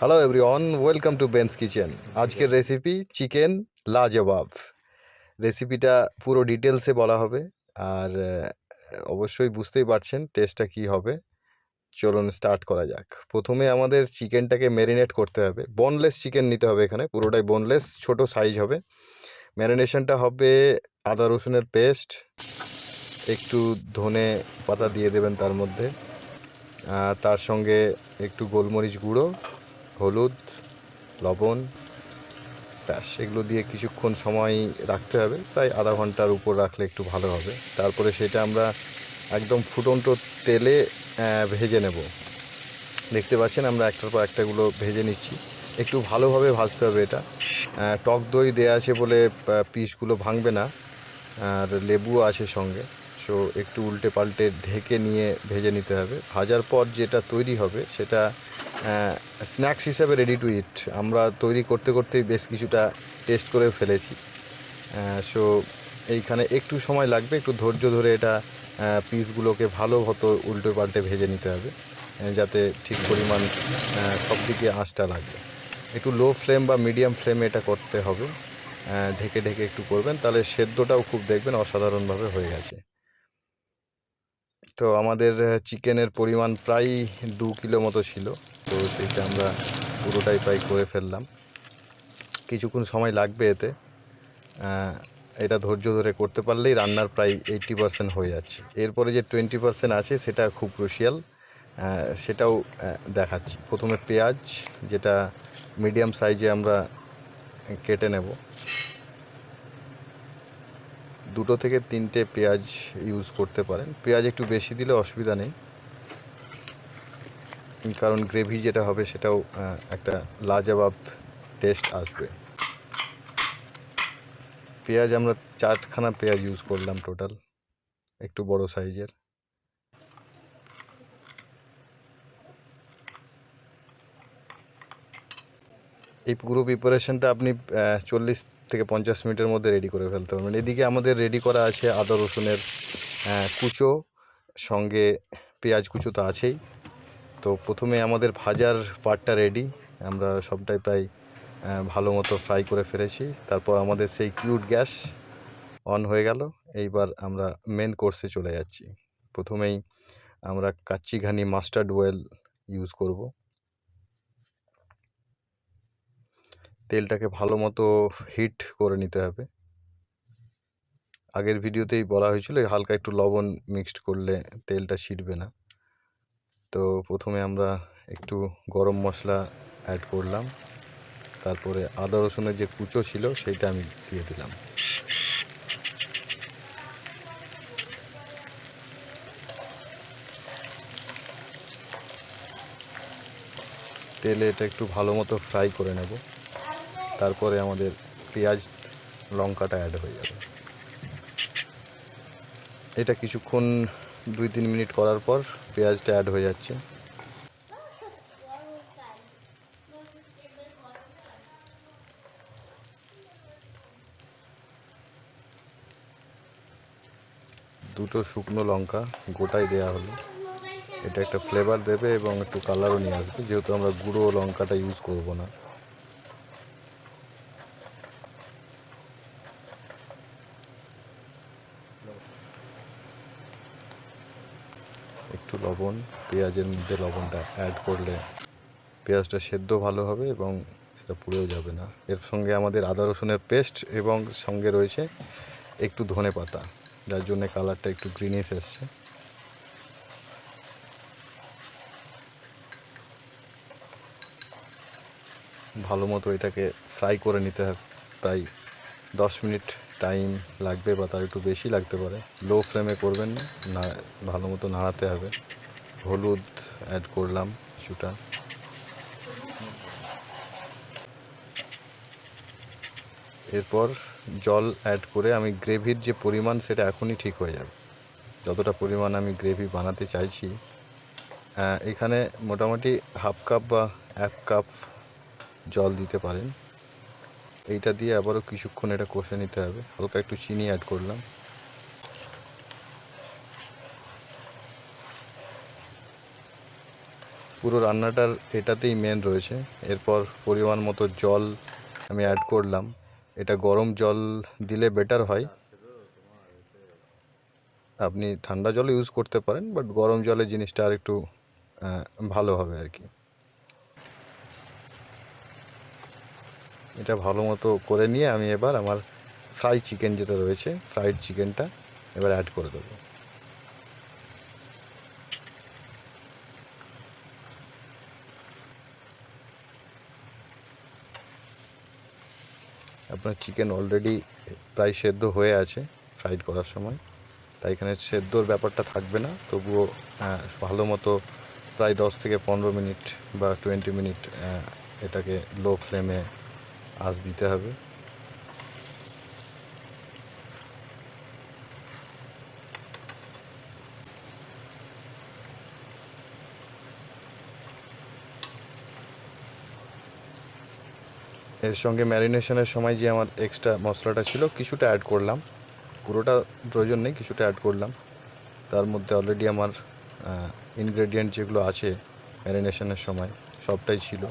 Hello everyone welcome to Ben's kitchen আজকের recipe chicken লাজবাব। রেসিপিটা পুরো ডিটেলসে বলা হবে। আর অবশ্যই বুঝতেই পারছেন টেস্টটা কী হবে। চলুন স্টার্ট করা যাক। প্রথমে আমাদের চিকেনটাকে ম্যারিনেট করতে হবে। বোনলেস চিকেন নিতে হবে এখানে। পুরোটাই বোনলেস ছোট সাইজ হবে। ম্যারিনেশনটা হবে আদা রসুনের পেস্ট একটু ধনে পাতা দিয়ে দেবেন তার মধ্যে। আর তার সঙ্গে একটু গোলমরিচ গুঁড়ো। হলুদ, লবণ, ব্যাস, এগুলো দিয়ে কিছুক্ষণ সময় রাখতে হবে। প্রায় আধা ঘণ্টার উপর রাখলে একটু ভালো হবে। তারপরে সেটা আমরা একদম ফুটন্ত তেলে ভেজে নেব। দেখতে পাচ্ছেন আমরা একটার পর একটাগুলো ভেজে নিচ্ছি। একটু ভালোভাবে ভাজতে হবে এটা। টক দই দেওয়া আছে বলে পিসগুলো ভাঙবে না। আর লেবুও আছে সঙ্গে। সো, একটু উল্টে পাল্টে ঢেকে নিয়ে ভেজে নিতে হবে। ভাজার পর যেটা তৈরি হবে, সেটা স্ন্যাক্স হিসাবে রেডি টু ইট আমরা তৈরি করতে করতেই বেশ কিছুটা টেস্ট করে ফেলেছি। সো এইখানে একটু সময় লাগবে, একটু ধৈর্য ধরে এটা পিসগুলোকে ভালো মতো উল্টে পাল্টে ভেজে নিতে হবে যাতে ঠিক পরিমাণ সব দিকে আঁচটা লাগবে একটু লো ফ্লেম বা মিডিয়াম ফ্লেমে এটা করতে হবে। ঢেকে ঢেকে একটু করবেন, তাহলে সেদ্ধটাও খুব দেখবেন অসাধারণভাবে হয়ে গেছে। তো আমাদের চিকেনের পরিমাণ প্রায় দু কিলো মতো ছিল। তো সেটা আমরা পুরোটাই প্রায় করে ফেললাম। কিছুক্ষণ সময় লাগবে এতে। এটা ধৈর্য ধরে করতে পারলেই রান্নার প্রায় এইট্টি পার্সেন্ট হয়ে যাচ্ছে। এরপরে যে টোয়েন্টি পার্সেন্ট আছে, সেটা খুব ক্রুশিয়াল সেটাও দেখাচ্ছি। প্রথমে পেঁয়াজ, যেটা মিডিয়াম সাইজে আমরা কেটে নেব। দুটো থেকে তিনটে পেঁয়াজ ইউজ করতে পারেন। পেঁয়াজ একটু বেশি দিলে অসুবিধা নেই। কারণ গ্রেভি যেটা হবে সেটাও একটা লাজবাব টেস্ট আসবে। পেঁয়াজ আমরা চারখানা পেঁয়াজ ইউজ করলাম টোটাল একটু বড় সাইজের। এই পুরো প্রিপারেশনটা আপনি চল্লিশ থেকে পঞ্চাশ মিনিটের মধ্যে রেডি করে ফেলতে পারবেন এদিকে আমাদের রেডি করা আছে আদা, রসুনের কুচো, সঙ্গে পেঁয়াজ কুচো তো আছেই। তো প্রথমে আমাদের ভাজার পাটটা রেডি আমরা সবটাই প্রায় ভালো মতো ফ্রাই করে ফেলেছি। তারপর আমাদের সেই কিউট গ্যাস অন হয়ে গেল। এইবার আমরা মেন কোর্সে চলে যাচ্ছি। প্রথমেই আমরা kachchi ghani mustard oil use করব। তেলটাকে ভালো মতো হিট করে নিতে হবে। আগের ভিডিওতেই বলা হয়েছিল, হালকা একটু লবণ মিক্সড করলে তেলটা ছিটবে না। তো প্রথমে আমরা একটু গরম মশলা অ্যাড করলাম। তারপরে আদা রসুনের যে কুচো ছিল সেটা আমি দিয়ে দিলাম। তেলে এটা একটু ভালো মতো ফ্রাই করে নেব। তারপরে আমাদের পেঁয়াজ, লঙ্কাটা অ্যাড হয়ে যাবে। এটা কিছুক্ষণ দুই তিন মিনিট করার পর পেঁয়াজটা অ্যাড হয়ে যাচ্ছে। দুটো শুকনো লঙ্কা গোটাই দেওয়া হলো। এটা একটা ফ্লেভার দেবে এবং একটু কালারও নিয়ে আসবে। যেহেতু আমরা গুঁড়ো লঙ্কাটা ইউজ করব না। একটু লবণ, পেঁয়াজের মধ্যে লবণটা অ্যাড করলে পেঁয়াজটা সেদ্ধ ভালো হবে এবং সেটা পুড়েও যাবে না। এর সঙ্গে আমাদের আদা রসুনের পেস্ট এবং সঙ্গে রয়েছে একটু ধনে পাতা, যার জন্য কালারটা একটু গ্রিনিশ এসছে। ভালো মতো এটাকে ফ্রাই করে নিতে হবে প্রায় দশ মিনিট টাইম লাগবে বা তার একটু বেশি লাগতে পারে। লো ফ্লেমে করবেন না ভালো মতো নাড়াতে হবে। হলুদ অ্যাড করলাম কিছুটা। এরপর জল অ্যাড করে আমি গ্রেভির যে পরিমাণ, সেটা এখনই ঠিক হয়ে যাবে। যতটা পরিমাণ আমি গ্রেভি বানাতে চাইছি। এখানে মোটামুটি হাফ কাপ বা এক কাপ জল দিতে পারেন। এইটা দিয়ে আবারও কিছুক্ষণ এটা কষে নিতে হবে। হালকা একটু চিনি অ্যাড করলাম। পুরো রান্নাটার এটাতেই মেন রয়েছে। এরপর পরিমাণ মতো জল আমি অ্যাড করলাম। এটা গরম জল দিলে বেটার হয়। আপনি ঠান্ডা জল ইউজ করতে পারেন বাট গরম জলে জিনিসটা আর একটু ভালো হবে আর কি। এটা ভালো মতো করে নিয়ে আমি এবার আমার ফ্রাই চিকেন যেটা রয়েছে ফ্রাইড চিকেনটা এবার অ্যাড করে দেবো। আপনার চিকেন অলরেডি প্রায় সেদ্ধ হয়ে আছে ফ্রাইড করার সময়। তাই এখানে সেদ্ধর ব্যাপারটা থাকবে না, তবুও ভালো মতো প্রায় দশ থেকে পনেরো মিনিট বা টোয়েন্টি মিনিট এটাকে লো ফ্লেমে আঁচ দিতে হবে। এর সঙ্গে ম্যারিনেশনের সময় যে আমার এক্সট্রা মশলাটা ছিল, কিছুটা অ্যাড করলাম। পুরোটা প্রয়োজন নেই, কিছুটা অ্যাড করলাম। তার মধ্যে অলরেডি আমার ইনগ্রেডিয়েন্ট যেগুলো আছে ম্যারিনেশনের সময়, সবটাই ছিল।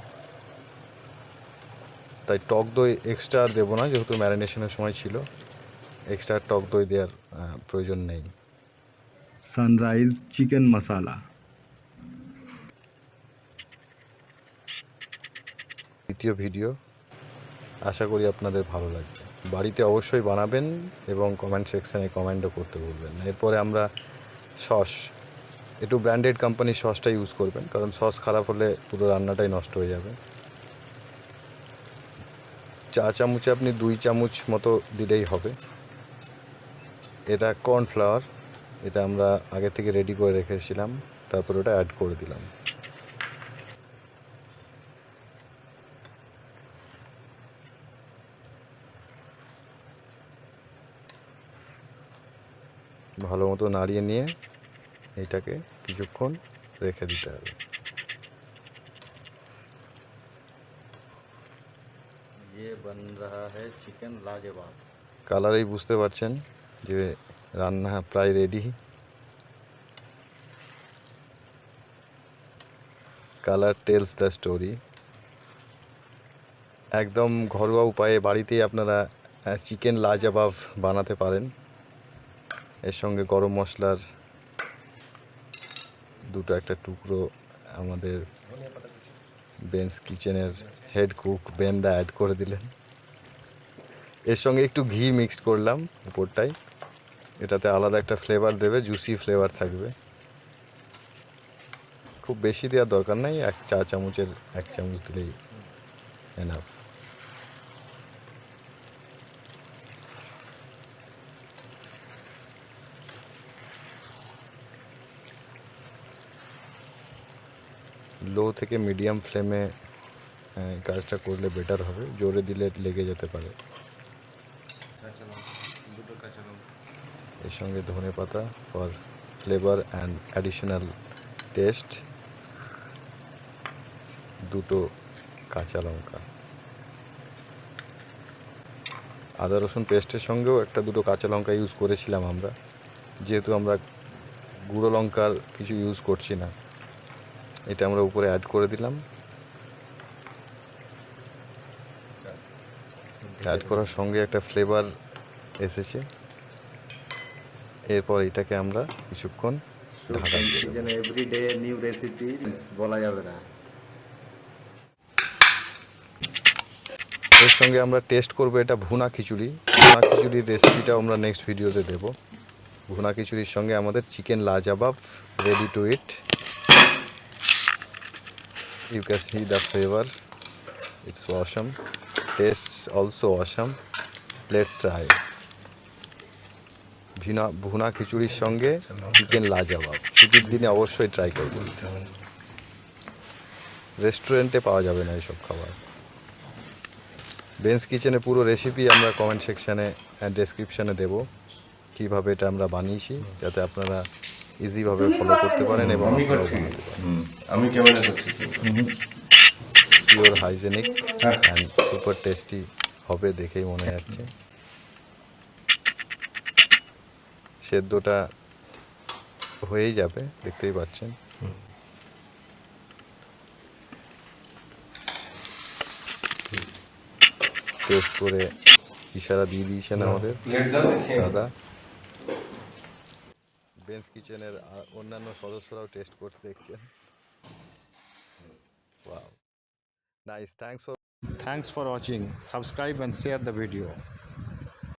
তাই টক দই এক্সট্রা আর দেবো না যেহেতু ম্যারিনেশনের সময় ছিল। এক্সট্রা টক দই দেওয়ার প্রয়োজন নেই। সানরাইজ চিকেন মশালা দ্বিতীয় ভিডিও আশা করি আপনাদের ভালো লাগবে। বাড়িতে অবশ্যই বানাবেন এবং কমেন্ট সেকশানে কমেন্টও করতে বলবেন। এরপরে আমরা সস একটু ব্র্যান্ডেড কোম্পানির সসটা ইউজ করবেন কারণ সস খারাপ হলে পুরো রান্নাটাই নষ্ট হয়ে যাবে। চা চামচে আপনি দুই চামচ মতো দিলেই হবে। এটা কর্নফ্লাওয়ার, এটা আমরা আগে থেকে রেডি করে রেখেছিলাম, তারপর ওটা অ্যাড করে দিলাম। ভালো মতো নাড়িয়ে নিয়ে এইটাকে কিছুক্ষণ রেখে দিতে হবে। ये बन रहा है चिकन लाजवाब কালারেই বুঝতে পারছেন যে রান্না প্রায় ready colour tells the story একদম ঘরোয়া উপায়ে বাড়িতেই আপনারা চিকেন লাজবাব বানাতে পারেন এর সঙ্গে গরম মশলার দুটো একটা টুকরো আমাদের বেন্স কিচেনের হেড কুক বেন্দা অ্যাড করে দিলেন এর সঙ্গে একটু ঘি মিক্সড করলাম উপরটাই এটাতে আলাদা একটা ফ্লেভার দেবে জুসি ফ্লেভার থাকবে খুব বেশি দেওয়ার দরকার নাই এক চা চামচের এক চামচ দিলেই এনাফ লো থেকে মিডিয়াম ফ্লেমে কাজটা করলে বেটার হবে। জোরে দিলে লেগে যেতে পারে। এর সঙ্গে ধনে পাতা for flavour and additional taste দুটো কাঁচা লঙ্কা। আদা, রসুন পেস্টের সঙ্গেও একটা দুটো কাঁচা লঙ্কা ইউজ করেছিলাম আমরা। যেহেতু আমরা গুঁড়ো লঙ্কার কিছু ইউজ করছি না। এটা আমরা উপরে অ্যাড করে দিলাম। অ্যাড করার সঙ্গে একটা ফ্লেভার এসেছে। এরপর এটাকে আমরা কিছুক্ষণ ঢাকা দিয়ে দেবো। কিচেন এভরিডে নিউ রেসিপি বলা যাবে না। এর সঙ্গে আমরা টেস্ট করব এটা ভুনা খিচুড়ি। ভুনা খিচুড়ির রেসিপিটাও আমরা নেক্সট ভিডিওতে দেব। ভুনা খিচুড়ির সঙ্গে আমাদের chicken লাজাবাব ready to eat you can see the flavour it's awesome taste also awesome let's try ভিনা, ভুনা খিচুড়ির সঙ্গে চিকেন লাজাবাব ছুটির দিনে অবশ্যই ট্রাই করবেন রেস্টুরেন্টে পাওয়া যাবে না এইসব খাবার। বেন্স কিচেনে পুরো রেসিপি আমরা কমেন্ট সেকশানে ডেসক্রিপশানে দেব। কীভাবে এটা আমরা বানিয়েছি, যাতে আপনারা ইজিভাবে ফলো করতে পারেন এবং আমি camera pure hygienic and super tasty হবে দেখেই মনে হচ্ছে। সেদ্ধটা হয়েই যাবে দেখতেই পাচ্ছেন। টেস্ট করে ইশারা দিয়ে দিয়েছেন আমাদের। দাদা বেঞ্চ কিচেনের অন্যান্য সদস্যরাও টেস্ট করতে দেখছেন। Wow. Nice thanks for thanks for watching subscribe and share the video